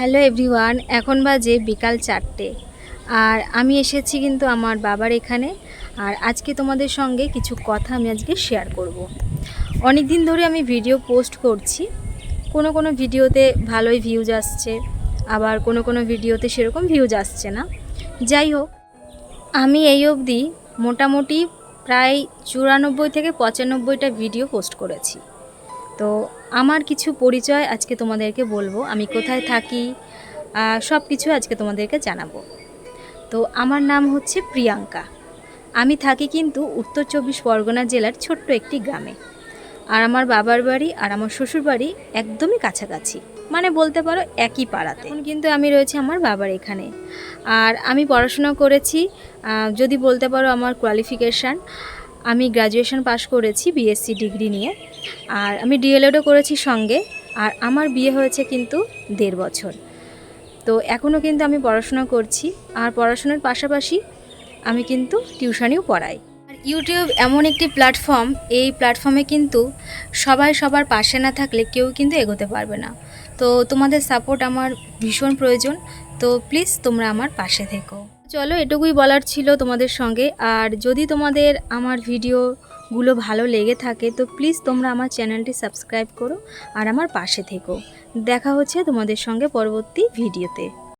Hello everyone, এখন বাজে বিকাল চারটে। আর আমি এসেছি কিন্তু আমার বাবার এখানে। আর আজকে তোমাদের সঙ্গে কিছু কথা আমি আজকে শেয়ার করব। অনেক দিন ধরে আমি ভিডিও পোস্ট করছি। কোনো কোনো ভিডিওতে ভালোই ভিউজ আসছে, আবার কোনো কোনো ভিডিওতে সেরকম ভিউজ আসছে না। যাই হোক, আমি এই অবধি মোটামুটি প্রায় চুরানব্বই থেকে পঁচানব্বইটা ভিডিও পোস্ট করেছি। তো আমার কিছু পরিচয় আজকে তোমাদেরকে বলব। আমি কোথায় থাকি সব কিছু আজকে তোমাদেরকে জানাব। তো আমার নাম হচ্ছে প্রিয়াঙ্কা। আমি থাকি কিন্তু উত্তর চব্বিশ পরগনা জেলার ছোট্ট একটি গ্রামে। আর আমার বাবার বাড়ি আর আমার শ্বশুর বাড়ি একদমই কাছাকাছি। মানে বলতে পারো একই পাড়াতে। এখন কিন্তু আমি রয়েছি আমার বাবার এখানে। আর আমি পড়াশোনা করেছি যদি বলতে পারো আমার কোয়ালিফিকেশান আমি গ্র্যাজুয়েশন পাশ করেছি বিএসসি ডিগ্রি নিয়ে। আর আমি ডিএলএডও করেছি সঙ্গে, আর আমার বিয়ে হয়েছে কিন্তু দেড় বছর। তো এখনও কিন্তু আমি পড়াশোনা করছি, আর পড়াশোনার পাশাপাশি আমি কিন্তু টিউশনিও পড়াই। আর ইউটিউব এমন একটি প্ল্যাটফর্ম, এই প্ল্যাটফর্মে কিন্তু সবাই সবার পাশে না থাকলে কেউ কিন্তু এগোতে পারবে না। তো তোমাদের সাপোর্ট আমার ভীষণ প্রয়োজন, তো প্লিজ তোমরা আমার পাশে থেকো। চলো এটুকুই বলার ছিল তোমাদের সঙ্গে, আর যদি তোমাদের আমার ভিডিওগুলো ভালো লেগে থাকে, তো প্লিজ তোমরা আমার চ্যানেলটি সাবস্ক্রাইব করো আর আমার পাশে থেকো। দেখা হচ্ছে তোমাদের সঙ্গে পরবর্তী ভিডিওতে